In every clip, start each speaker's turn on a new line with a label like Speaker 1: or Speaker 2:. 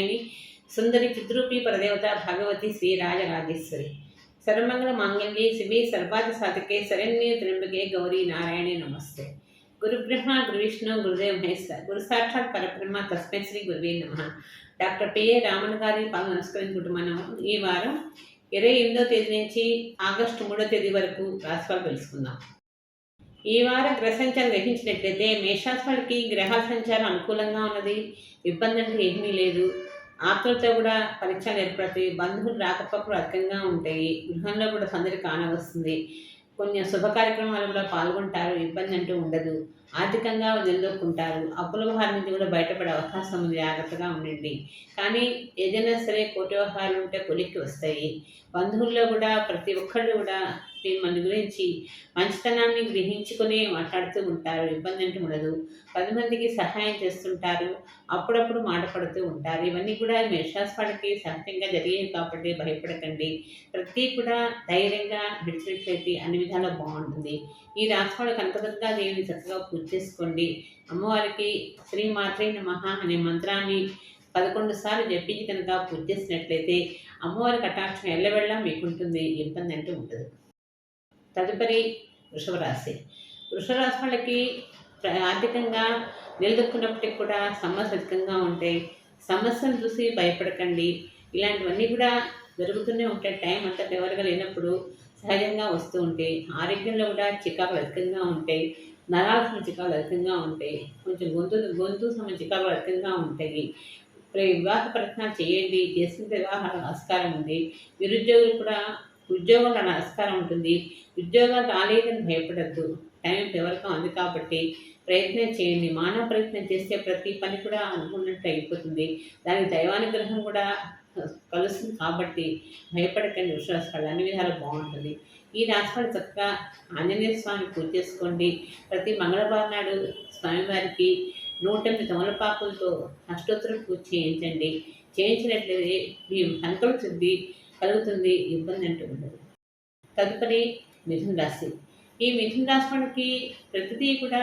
Speaker 1: కాత్యాయని సుందరి పితృపి పరదేవత భగవతి శ్రీ రాజరాజేశ్వరి సర్వమంగళ మాంగళ్యే శివే సర్వాత సాధకే శరణ్య త్రింబకే గౌరీ నారాయణే నమస్తే గురు బ్రహ్మ గురు విష్ణు గురుదేవ్ మహేశ్వర గురు సాక్షాత్ పరబ్రహ్మ తస్మై శ్రీ గురువే నమ డాక్టర్ పిఏ రామన్ గారి పాలు నమస్కరించుకుంటూ మనం ఈ వారం ఇరవై ఎనిమిదో తేదీ నుంచి ఆగస్టు మూడో తేదీ వరకు రాశిఫలం తెలుసుకుందాం ఈ వారం గ్రహ సంచారం గ్రహించినట్లయితే మేషాస్ వాళ్ళకి గ్రహాల సంచారం అనుకూలంగా ఉన్నది అంటే ఏమీ లేదు ఆత్రులతో కూడా పరీక్షలు ఏర్పడతాయి బంధువులు రాకపోకలు అధికంగా ఉంటాయి గృహంలో కూడా సందడి కానవస్తుంది కొన్ని శుభ కార్యక్రమాలు కూడా పాల్గొంటారు ఇబ్బంది అంటూ ఉండదు ఆర్థికంగా నిలదొక్కుంటారు అప్పుల వ్యవహారం నుంచి కూడా బయటపడే అవకాశం ఉంది జాగ్రత్తగా ఉండండి కానీ ఏదైనా సరే కోటి వ్యవహారాలు ఉంటే కొలిక్కి వస్తాయి బంధువుల్లో కూడా ప్రతి ఒక్కళ్ళు కూడా మిమ్మల్ని గురించి మంచితనాన్ని గ్రహించుకుని మాట్లాడుతూ ఉంటారు ఇబ్బంది అంటూ ఉండదు పది మందికి సహాయం చేస్తుంటారు అప్పుడప్పుడు మాట పడుతూ ఉంటారు ఇవన్నీ కూడా మేషాస్వాడికి సహజంగా జరిగేవి కాబట్టి భయపడకండి ప్రతి కూడా ధైర్యంగా విడిచినట్లయితే అన్ని విధాలు బాగుంటుంది ఈ రాసివాడు కనకదుర్గా దేవిని చక్కగా పూజ చేసుకోండి అమ్మవారికి శ్రీ మాత్రే నమః అనే మంత్రాన్ని పదకొండు సార్లు జపించి కనుక పూజ చేసినట్లయితే అమ్మవారి కటాక్షం ఎల్లవెళ్ళ మీకుంటుంది ఇబ్బంది అంటూ ఉంటుంది తదుపరి వృషభరాశి వృషభరాశి వాళ్ళకి ఆర్థికంగా నిలదొక్కున్నప్పటికి కూడా సమస్య అధికంగా ఉంటాయి సమస్యను చూసి భయపడకండి ఇలాంటివన్నీ కూడా జరుగుతూనే ఉంటాయి టైం అంతా ఎవరుగా లేనప్పుడు సహజంగా వస్తూ ఉంటాయి ఆరోగ్యంలో కూడా చికాకులు అధికంగా ఉంటాయి నరాల్సిన చికాకులు అధికంగా ఉంటాయి కొంచెం గొంతు గొంతు సమయం చికాకులు అధికంగా ఉంటాయి ఇప్పుడు వివాహ ప్రయత్నాలు చేయండి చేసిన వివాహ ఆస్కారం ఉంది నిరుద్యోగులు కూడా ఉద్యోగంలో నమస్కారం ఉంటుంది ఉద్యోగం రాలేదని భయపడద్దు టైం ఎవరికో అంది కాబట్టి ప్రయత్నం చేయండి మానవ ప్రయత్నం చేస్తే ప్రతి పని కూడా అనుకున్నట్టు అయిపోతుంది దానికి దైవానుగ్రహం కూడా కలుస్తుంది కాబట్టి భయపడకండి విశ్వాసాలు అన్ని విధాలు బాగుంటుంది ఈ రాష్ట్రాలు చక్కగా ఆంజనేయ స్వామి పూజ చేసుకోండి ప్రతి మంగళవారం నాడు స్వామివారికి నూట ఎనిమిది తమలపాకులతో అష్టోత్తరం పూజ చేయించండి చేయించినట్లయితే మీ సంకల్ప కలుగుతుంది ఇబ్బంది అంటూ ఉండదు తదుపరి మిథున రాశి ఈ మిథున రాశి మనకి ప్రతిదీ కూడా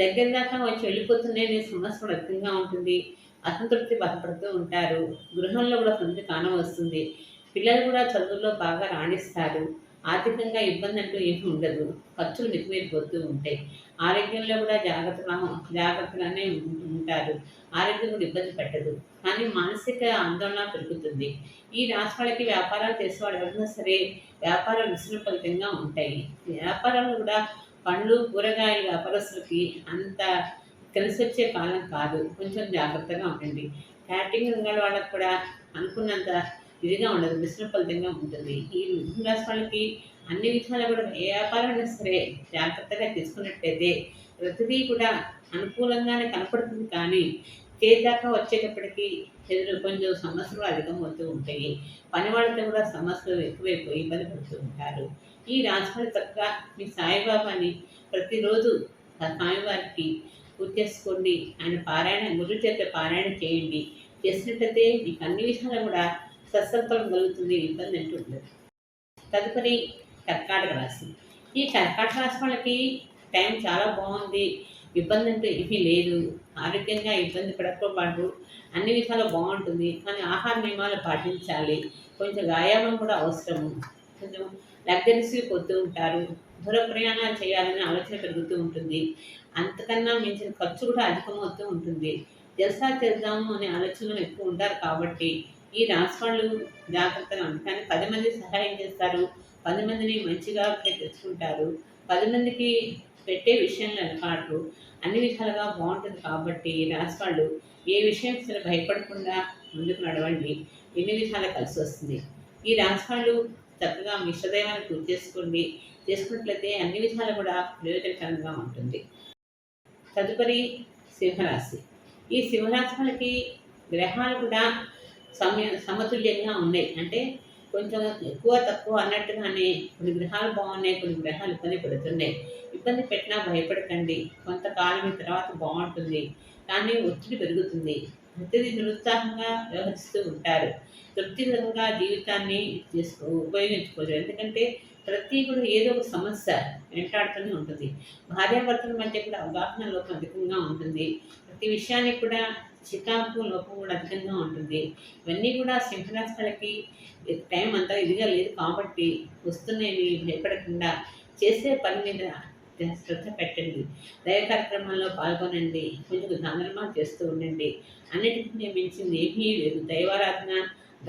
Speaker 1: దగ్గర దాకా వచ్చి వెళ్ళిపోతుంది అనే సమస్య వ్యక్తంగా ఉంటుంది అసంతృప్తి బాధపడుతూ ఉంటారు గృహంలో కూడా సంతృప్తి కానం వస్తుంది పిల్లలు కూడా చదువుల్లో బాగా రాణిస్తారు ఆర్థికంగా ఇబ్బంది అంటూ ఏమీ ఉండదు ఖర్చులు పొద్దు ఉంటాయి ఆరోగ్యంలో కూడా జాగ్రత్తగా జాగ్రత్తగానే ఉంటారు ఆరోగ్యం కూడా ఇబ్బంది పెట్టదు కానీ మానసిక ఆందోళన పెరుగుతుంది ఈ రాష్ట్రాలకి వాళ్ళకి వ్యాపారాలు చేసేవాళ్ళు ఎవరైనా సరే వ్యాపారాలు విస్తృతంగా ఉంటాయి వ్యాపారాలు కూడా పండ్లు కూరగాయల వ్యాపారస్తులకి అంత కలిసి వచ్చే కాలం కాదు కొంచెం జాగ్రత్తగా ఉండండి క్యాటరింగ్ రంగాల వాళ్ళకు కూడా అనుకున్నంత ఇదిగా ఉండదు మిశ్రమ ఫలితంగా ఉంటుంది ఈ మిథున రాశి వాళ్ళకి అన్ని విషయాలు కూడా ఏ వ్యాపారం సరే జాగ్రత్తగా తీసుకున్నట్టయితే ప్రతిదీ కూడా అనుకూలంగానే కనపడుతుంది కానీ చేద్దాకా వచ్చేటప్పటికి ఎదురు కొంచెం సమస్యలు అధికం అవుతూ ఉంటాయి పని వాళ్ళతో కూడా సమస్యలు ఎక్కువైపోయి ఇబ్బంది పడుతూ ఉంటారు ఈ రాశిఫల తక్క మీ సాయిబాబాని ప్రతిరోజు స్వామివారికి పూజ చేసుకోండి ఆయన పారాయణ గురువు చేత పారాయణ చేయండి చేసినట్లయితే మీకు అన్ని విషయాలు కూడా సత్సత్ఫలం కలుగుతుంది ఇబ్బంది అంటూ ఉండదు తదుపరి కర్కాటక రాశి ఈ కర్కాటక రాశి వాళ్ళకి టైం చాలా బాగుంది ఇబ్బంది అంటే ఏమీ లేదు ఆరోగ్యంగా ఇబ్బంది పడకపోపాడు అన్ని విధాలు బాగుంటుంది కానీ ఆహార నియమాలు పాటించాలి కొంచెం వ్యాయామం కూడా అవసరము కొంచెం లగ్జరీస్కి పోతూ ఉంటారు దూర ప్రయాణాలు చేయాలని ఆలోచన పెరుగుతూ ఉంటుంది అంతకన్నా మించిన ఖర్చు కూడా అధికమవుతూ ఉంటుంది తెలుసా చేద్దాము అనే ఆలోచనలు ఎక్కువ ఉంటారు కాబట్టి ఈ రాసి జాగ్రత్తగా ఉంది కానీ పది మంది సహాయం చేస్తారు పది మందిని మంచిగా తెచ్చుకుంటారు పది మందికి పెట్టే విషయంలో పాటు అన్ని విధాలుగా బాగుంటుంది కాబట్టి రాసి వాళ్ళు ఏ విషయం అసలు భయపడకుండా ముందుకు నడవండి ఎన్ని విధాలు కలిసి వస్తుంది ఈ రాసి వాళ్ళు చక్కగా మీ ఇష్టదైవాన్ని పూర్తి చేసుకోండి చేసుకున్నట్లయితే అన్ని విధాలు కూడా ప్రయోజనకరంగా ఉంటుంది తదుపరి సింహరాశి ఈ సింహరాశి వాళ్ళకి గ్రహాలు కూడా సమయ సమతుల్యంగా ఉన్నాయి అంటే కొంచెం ఎక్కువ తక్కువ అన్నట్టుగానే కొన్ని గ్రహాలు బాగున్నాయి కొన్ని గ్రహాలు ఇబ్బంది పెడుతున్నాయి ఇబ్బంది పెట్టినా భయపడకండి కొంతకాలం తర్వాత బాగుంటుంది కానీ ఒత్తిడి పెరుగుతుంది ఒత్తిడి నిరుత్సాహంగా వ్యవహరిస్తూ ఉంటారు తృప్తికరంగా జీవితాన్ని చేసుకో ఉపయోగించుకోరు ఎందుకంటే ప్రతి కూడా ఏదో ఒక సమస్య వెంటాడుతూనే ఉంటుంది భార్యాభర్తల మధ్య కూడా అవగాహన లోపం అధికంగా ఉంటుంది ప్రతి విషయానికి కూడా చికాకు లోపం కూడా అధికంగా ఉంటుంది ఇవన్నీ కూడా సింహరాశులకి టైం అంతా ఇదిగా లేదు కాబట్టి వస్తున్నాయని భయపడకుండా చేసే పని మీద శ్రద్ధ పెట్టండి దయ కార్యక్రమాల్లో పాల్గొనండి కొంచెం సందర్భం చేస్తూ ఉండండి అన్నిటికీ మించింది ఏమీ లేదు దైవారాధన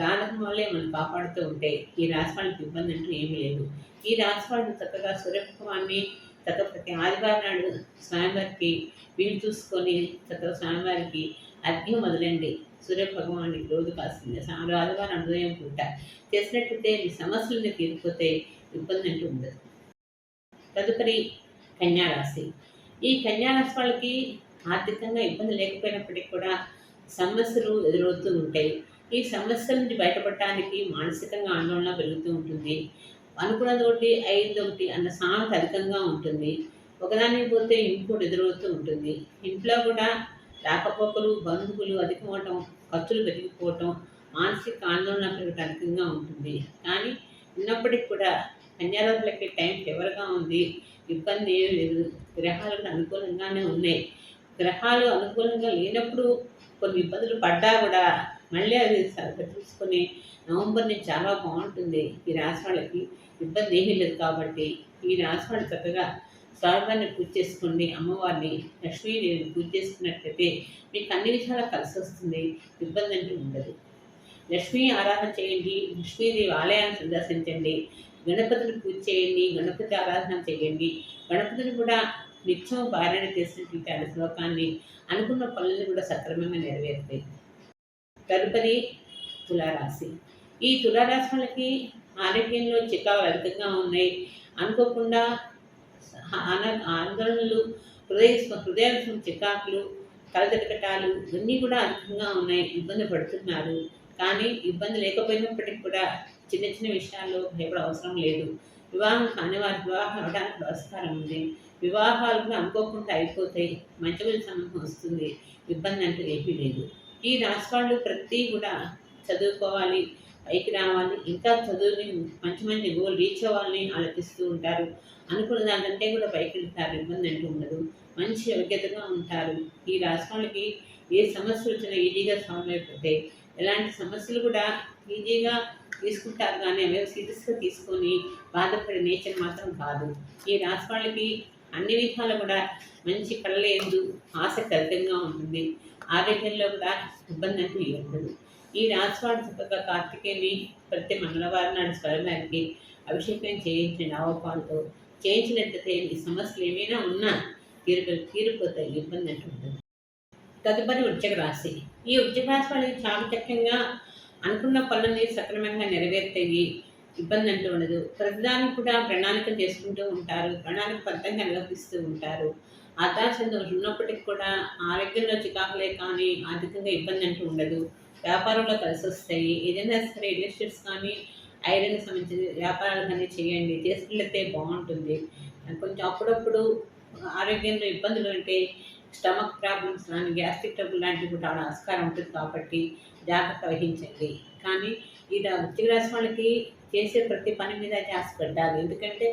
Speaker 1: దానం వల్లే మనం కాపాడుతూ ఉంటే ఈ రాశి వాళ్ళకి ఇబ్బంది అంటూ ఏమీ లేదు ఈ రాశి చక్కగా సూర్యకుమాన్ని చక్కగా ప్రతి ఆదివారం నాడు స్వామివారికి వీలు చూసుకొని చక్కగా స్వామివారికి అగ్ని మొదలండి సూర్యభగవానుడికి రోజు కాస్తుంది ఆదివారం అనుదయం పూట చేసినట్లయితే మీ సమస్యలను తీరిపోతే ఇబ్బంది అంటూ ఉండదు తదుపరి కన్యారాశి ఈ కన్యారాశి వాళ్ళకి ఆర్థికంగా ఇబ్బంది లేకపోయినప్పటికీ కూడా సమస్యలు ఎదురవుతూ ఉంటాయి ఈ సమస్యల నుంచి బయటపడటానికి మానసికంగా ఆందోళన పెరుగుతూ ఉంటుంది అనుకున్న తోటి ఐదు ఒకటి అన్న సామెత అధికంగా ఉంటుంది ఒకదానికి పోతే ఇంకోటి ఎదురవుతూ ఉంటుంది ఇంట్లో కూడా రాకపోకలు బంధువులు అధికమవటం ఖర్చులు పెరిగిపోవటం మానసిక ఆందోళన అధికంగా ఉంటుంది కానీ ఉన్నప్పటికి కూడా కన్యారాశులకి టైం ఫేవర్గా ఉంది ఇబ్బంది ఏం లేదు గ్రహాలకు అనుకూలంగానే ఉన్నాయి గ్రహాలు అనుకూలంగా లేనప్పుడు కొన్ని ఇబ్బందులు పడ్డా కూడా మళ్ళీ అవి చూసుకొని నవంబర్ నుంచి చాలా బాగుంటుంది ఈ రాశి వాళ్ళకి ఇబ్బంది ఏమీ లేదు కాబట్టి ఈ రాశి వాళ్ళు చక్కగా స్వామివారిని పూజ చేసుకోండి అమ్మవారిని లక్ష్మీదేవిని పూజ చేసుకున్నట్లయితే మీకు అన్ని విషయాలు కలిసి వస్తుంది ఇబ్బంది అంటే ఉండదు లక్ష్మీ ఆరాధన చేయండి లక్ష్మీదేవి ఆలయాన్ని సందర్శించండి గణపతిని పూజ చేయండి గణపతి ఆరాధన చేయండి గణపతిని కూడా నిత్యం పారాయణ చేసినటువంటి ఆ శ్లోకాన్ని అనుకున్న పనులను కూడా సక్రమంగా నెరవేరుతాయి తదుపరి తులారాశి ఈ తులారాశి వాళ్ళకి ఆరోగ్యంలో చికాకులు అధికంగా ఉన్నాయి అనుకోకుండా ఆనంద ఆందోళనలు హృదయ హృదయం చికాకులు కలదడకటాలు ఇవన్నీ కూడా అధికంగా ఉన్నాయి ఇబ్బంది పడుతున్నారు కానీ ఇబ్బంది లేకపోయినప్పటికీ కూడా చిన్న చిన్న విషయాల్లో భయపడ అవసరం లేదు వివాహం కాని వారి వివాహం అవడానికి ఆస్కారం ఉంది వివాహాలు కూడా అనుకోకుండా అయిపోతాయి మంచి మంచి సంబంధం వస్తుంది ఇబ్బంది అంటే ఏమీ లేదు ఈ రాష్ట్రాలు ప్రతి కూడా చదువుకోవాలి పైకి రావాలి ఇంకా చదువుని మంచి మంచి గోల్ రీచ్ అవ్వాలని ఆలోచిస్తూ ఉంటారు అనుకున్న దానికంటే కూడా పైకి వెళ్తారు ఇబ్బంది అంటూ ఉండదు మంచి యోగ్యతగా ఉంటారు ఈ రాష్ట్రాలకి ఏ సమస్యలు వచ్చినా ఈజీగా సాల్వ్ అయిపోతాయి ఎలాంటి సమస్యలు కూడా ఈజీగా తీసుకుంటారు కానీ అవి సీరియస్గా తీసుకొని బాధపడే నేచర్ మాత్రం కాదు ఈ రాష్ట్రాలకి అన్ని విధాలు కూడా మంచి కళ్ళ ఎందు ఆసక్తి అధికంగా ఉంటుంది ఆరోగ్యంలో కూడా ఇబ్బంది అంటే ఉండదు ఈ రాజవాడ కార్తికేయుని ప్రతి మంగళవారం నాడు స్వరంగానికి అభిషేకం చేయించిన నవపాలతో చేయించినట్లయితే ఈ సమస్యలు ఏమైనా ఉన్నా తీరు తీరిపోతాయి ఇబ్బంది అంటుంటుంది తదుపరి ఉద్యోగ రాశి ఈ ఉద్యోగ రాశి వాళ్ళకి చాకచక్యంగా అనుకున్న పనులని సక్రమంగా నెరవేర్తాయి ఇబ్బంది అంటూ ఉండదు ప్రతిదానికి కూడా ప్రణాళికలు చేసుకుంటూ ఉంటారు ప్రణాళిక ఫలితంగా నిర్వహిస్తూ ఉంటారు ఆకాశంలో ఉన్నప్పటికి కూడా ఆరోగ్యంలో చికాకులే కానీ ఆర్థికంగా ఇబ్బంది అంటూ ఉండదు వ్యాపారంలో కలిసి వస్తాయి ఏదైనా సరే రియల్ ఎస్టేట్స్ కానీ ఐరన్కి సంబంధించిన వ్యాపారాలు కానీ చేయండి చేసుకెళ్ళితే బాగుంటుంది కొంచెం అప్పుడప్పుడు ఆరోగ్యంలో ఇబ్బందులు ఉంటే స్టమక్ ప్రాబ్లమ్స్ కానీ గ్యాస్ట్రిక్ ట్రబుల్ లాంటివి కూడా ఆస్కారం ఉంటుంది కాబట్టి జాగ్రత్త వహించండి కానీ ఇలా వృత్తిక రాసి వాళ్ళకి చేసే ప్రతి పని మీద జాస్ పెట్టాలి ఎందుకంటే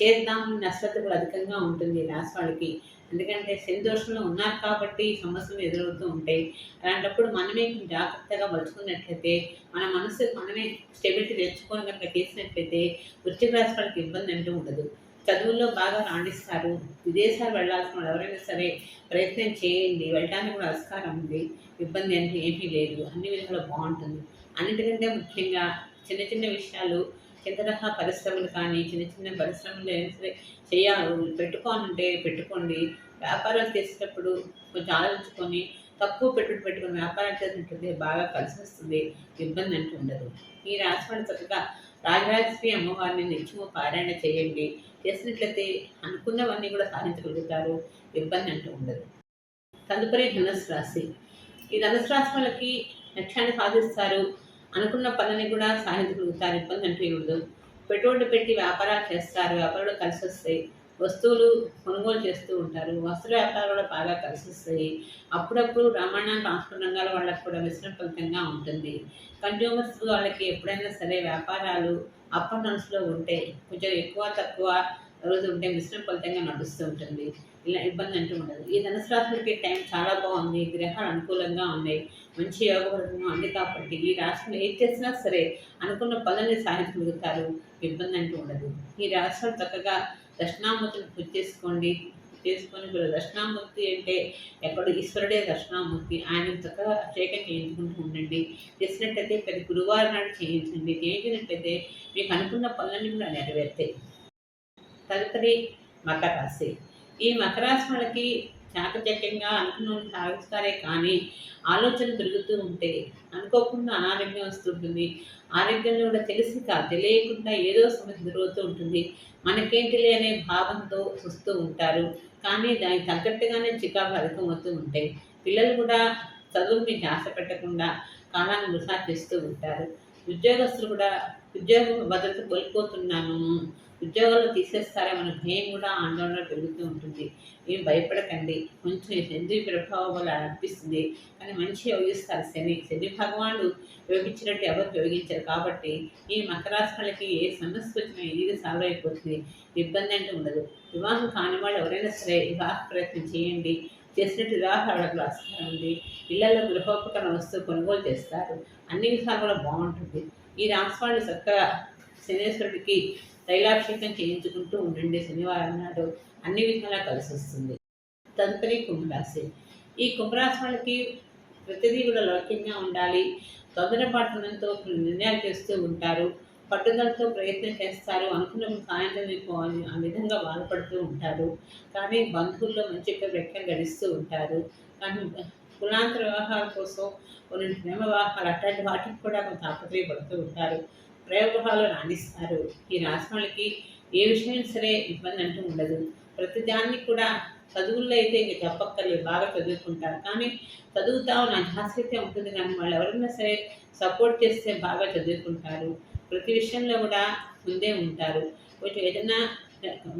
Speaker 1: చేద్దాం నష్టత కూడా అధికంగా ఉంటుంది రాసి వాళ్ళకి ఎందుకంటే శని దోషంలో ఉన్నారు కాబట్టి సమస్యలు ఎదురవుతూ ఉంటాయి అలాంటప్పుడు మనమే జాగ్రత్తగా మలుచుకున్నట్లయితే మన మనసు మనమే స్టెబిలిటీ తెచ్చుకొని కనుక చేసినట్లయితే వృత్తి రాసి వాళ్ళకి ఇబ్బంది అంటూ ఉండదు చదువుల్లో బాగా రాణిస్తారు విదేశాలు వెళ్ళాల్సిన వాళ్ళు ఎవరైనా సరే ప్రయత్నం చేయండి వెళ్ళడానికి కూడా ఆస్కారం ఉంది ఇబ్బంది అంటే ఏమీ లేదు అన్ని విధాలు బాగుంటుంది అన్నిటికంటే ముఖ్యంగా చిన్న చిన్న విషయాలు చిన్న తరహా పరిశ్రమలు కానీ చిన్న చిన్న పరిశ్రమలు అయినా సరే చేయాలి పెట్టుకోనుంటే పెట్టుకోండి వ్యాపారాలు చేసేటప్పుడు కొంచెం ఆలోచించుకొని తక్కువ పెట్టుబడి పెట్టుకుని వ్యాపారాలు చేసినట్టు బాగా కలిసి వస్తుంది ఇబ్బంది అంటూ ఉండదు ఈ రాష్ట్రం చక్కగా రాజరాజశ్రీ అమ్మవారిని నిత్యము పారాయణ చేయండి చేసినట్లయితే అనుకున్నవన్నీ కూడా సాధించగలుగుతారు ఇబ్బంది అంటూ ఉండదు తదుపరి ధనస్సు రాశి ఈ ధనస్సు రాశి వాళ్ళకి లక్ష్యాన్ని సాధిస్తారు అనుకున్న పనిని కూడా సాధించగలుగుతారు ఇబ్బంది అంటే ఇవ్వదు పెట్టుబడి పెట్టి వ్యాపారాలు చేస్తారు వ్యాపారాలు కలిసి వస్తాయి వస్తువులు కొనుగోలు చేస్తూ ఉంటారు వస్త్ర వ్యాపారాలు కూడా బాగా కలిసి వస్తాయి అప్పుడప్పుడు రవాణా ట్రాన్స్పోర్ట్ రంగాల వాళ్ళకి కూడా మిశ్రమ ఫలితంగా ఉంటుంది కంజ్యూమర్స్ వాళ్ళకి ఎప్పుడైనా సరే వ్యాపారాలు అప్ అండ్ డౌన్స్లో ఉంటే కొంచెం ఎక్కువ తక్కువ రోజు ఉంటే మిశ్రమ ఫలితంగా నడుస్తూ ఉంటుంది ఇలా ఇబ్బంది అంటూ ఉండదు ఈ రాశులకి టైం చాలా బాగుంది గ్రహాలు అనుకూలంగా ఉన్నాయి మంచి యోగపరంగా ఉంది కాబట్టి ఈ రాష్ట్రంలో ఏం చేసినా సరే అనుకున్న పనులని సాధించగలుగుతారు ఇబ్బంది అంటూ ఉండదు ఈ రాష్ట్రం చక్కగా దక్షిణామూర్తిని పూజ చేసుకోండి చేసుకొని కూడా దక్షిణామూర్తి అంటే ఎక్కడ ఈశ్వరుడే దక్షిణామూర్తి ఆయన చక్కగా అభిషేకం చేయించుకుంటూ ఉండండి చేసినట్టయితే ప్రతి గురువారం నాడు చేయించండి చేయించినట్టయితే మీకు అనుకున్న పనులన్నీ కూడా నెరవేర్తాయి తదుపరి మకర రాశి ఈ మకరాశి చాకచక్యంగా అనుకున్న సాగిస్తారే కానీ ఆలోచన పెరుగుతూ ఉంటే అనుకోకుండా అనారోగ్యం వస్తుంటుంది ఆరోగ్యంలో కూడా తెలిసి కాదు తెలియకుండా ఏదో సమస్య జరుగుతూ ఉంటుంది మనకేంటిలే అనే భావంతో చూస్తూ ఉంటారు కానీ దానికి తగ్గట్టుగానే చికాకు అధికమవుతూ ఉంటాయి పిల్లలు కూడా చదువు మీకు ఆశ పెట్టకుండా కాలాన్ని వృధా చేస్తూ ఉంటారు ఉద్యోగస్తులు కూడా ఉద్యోగం భద్రత కోల్పోతున్నాను ఉద్యోగాలు తీసేస్తారేమన్న భయం కూడా ఆందోళన పెరుగుతూ ఉంటుంది ఏం భయపడకండి కొంచెం శని ప్రభావం వల్ల అనిపిస్తుంది కానీ మంచి యోగిస్తారు శని శని భగవానుడు యోగించినట్టు ఎవరు యోగించారు కాబట్టి ఈ మకరాశ్రలకి ఏ సమస్య వచ్చినా ఇది సాల్వ్ అయిపోతుంది ఇబ్బంది అంటే ఉండదు వివాహం కాని వాళ్ళు ఎవరైనా సరే వివాహ ప్రయత్నం చేయండి చేసినట్టు వివాహాలకు ఆస్కారం ఉంది ఇళ్లలో గృహోపకరణ వస్తువు కొనుగోలు చేస్తారు అన్ని విధాలు కూడా బాగుంటుంది ఈ రామస్వామి చక్కగా శనేశ్వరుడికి తైలాభిషేకం చేయించుకుంటూ ఉండండి శనివారం నాడు అన్ని విధాలా కలిసి వస్తుంది తదుపరి కుంభరాశి ఈ కుంభరాశి వాళ్ళకి ప్రతిదీ కూడా లౌక్యంగా ఉండాలి తొందరపడటంతో నిర్ణయాలు చేస్తూ ఉంటారు పట్టుదలతో ప్రయత్నం చేస్తారు అనుకున్న సాయంత్రం ఆ విధంగా బాధపడుతూ ఉంటారు కానీ బంధువుల్లో మంచి ప్రఖ్య గడిస్తూ ఉంటారు కానీ కులాంతర వివాహాల కోసం కొన్ని ప్రేమ వివాహాలు అట్లాంటి వాటికి కూడా కొంత తాపత్రయపడుతూ ఉంటారు ప్రయోగాలు రాణిస్తారు ఈ రాష్ట్రాలకి ఏ విషయం సరే ఇబ్బంది అంటూ ఉండదు దాన్ని కూడా చదువుల్లో అయితే ఇంక చెప్పక్కర్లేదు బాగా చదువుకుంటారు కానీ చదువుతా ఉన్న జాస్తి ఉంటుంది కానీ వాళ్ళు ఎవరైనా సరే సపోర్ట్ చేస్తే బాగా చదువుకుంటారు ప్రతి విషయంలో కూడా ముందే ఉంటారు కొంచెం ఏదైనా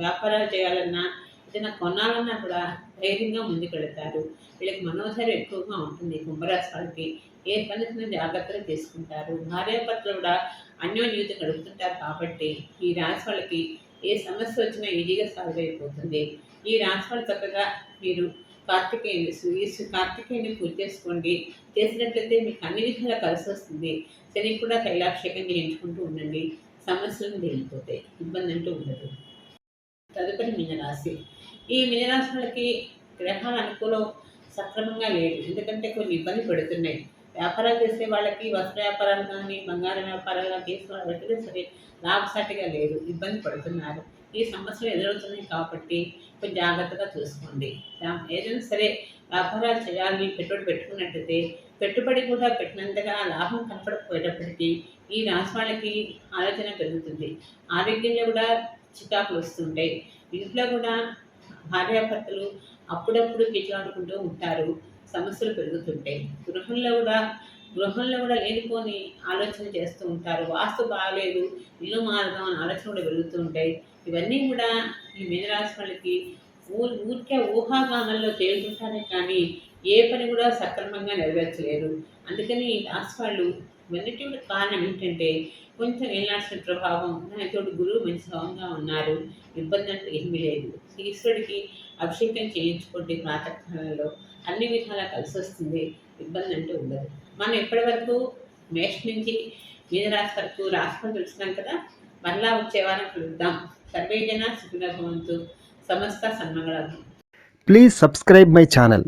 Speaker 1: వ్యాపారాలు చేయాలన్నా ఏదైనా కొనాలన్నా కూడా ధైర్యంగా వెళతారు వీళ్ళకి మనోధైర్యం ఎక్కువగా ఉంటుంది కుంభరాశి వాళ్ళకి ఏ పనిని జాగ్రత్తలు తీసుకుంటారు భార్యాపత్రులు కూడా అన్యోన్యూత గడుపుతుంటారు కాబట్టి ఈ రాశి వాళ్ళకి ఏ సమస్య వచ్చినా ఈజీగా సాల్వ్ అయిపోతుంది ఈ రాశి వాళ్ళు చక్కగా మీరు కార్తికేయుని కార్తికేయుని పూజ చేసుకోండి చేసినట్లయితే మీకు అన్ని విధాలా కలిసి వస్తుంది శని కూడా కైలాభిషేకం చేయించుకుంటూ ఉండండి సమస్యలను తేలిపోతాయి ఇబ్బంది అంటూ ఉండదు తదుపరి మీనరాశి ఈ మీనరాశులకి గ్రహాలు అనుకూలం సక్రమంగా లేదు ఎందుకంటే కొన్ని ఇబ్బంది పెడుతున్నాయి వ్యాపారాలు చేసే వాళ్ళకి వస్త్ర వ్యాపారాలు కానీ బంగారం వ్యాపారాలు కానీ చేసే వాళ్ళకి సరే లాభసాటిగా లేదు ఇబ్బంది పడుతున్నారు ఈ సమస్యలు ఎదురవుతున్నాయి కాబట్టి కొంచెం జాగ్రత్తగా చూసుకోండి ఏదైనా సరే వ్యాపారాలు చేయాలని పెట్టుబడి పెట్టుకున్నట్టయితే పెట్టుబడి కూడా పెట్టినంతగా లాభం కనపడకపోయేటప్పటికీ ఈ రాసి వాళ్ళకి ఆలోచన పెరుగుతుంది ఆరోగ్యంలో కూడా చికాకులు వస్తుంటాయి ఇంట్లో కూడా భార్యాభర్తలు అప్పుడప్పుడు కిచాడుకుంటూ ఉంటారు సమస్యలు పెరుగుతుంటాయి గృహంలో కూడా గృహంలో కూడా లేనిపోని ఆలోచన చేస్తూ ఉంటారు వాస్తు బాగలేదు ఇల్లు మార్గం అని ఆలోచన కూడా పెరుగుతూ ఉంటాయి ఇవన్నీ కూడా ఈ మీనరాశి వాళ్ళకి ఊ ఊరికే ఊహాగానంలో తేలుతుంటారే కానీ ఏ పని కూడా సక్రమంగా నెరవేర్చలేరు అందుకని రాసి వాళ్ళు వెళ్ళటం కారణం ఏంటంటే కొంచెం వెళ్ళాల్సిన ప్రభావం దానితోడు గురువు మంచి సవంగా ఉన్నారు ఇబ్బంది అంటే ఏమీ లేదు ఈశ్వరుడికి అభిషేకం చేయించుకుంటే ప్రాతకాలంలో అన్ని విధాలా కలిసి వస్తుంది ఇబ్బంది అంటే ఉండదు మనం ఎప్పటివరకు మేష్ నుంచి రాసి వరకు రాసుకొని తెలుసుకున్నాం కదా మరలా వచ్చే వారం కలుద్దాం సర్వేజన సుఖిన భవంతు సమస్త సన్మంగళం ప్లీజ్ సబ్స్క్రైబ్ మై ఛానల్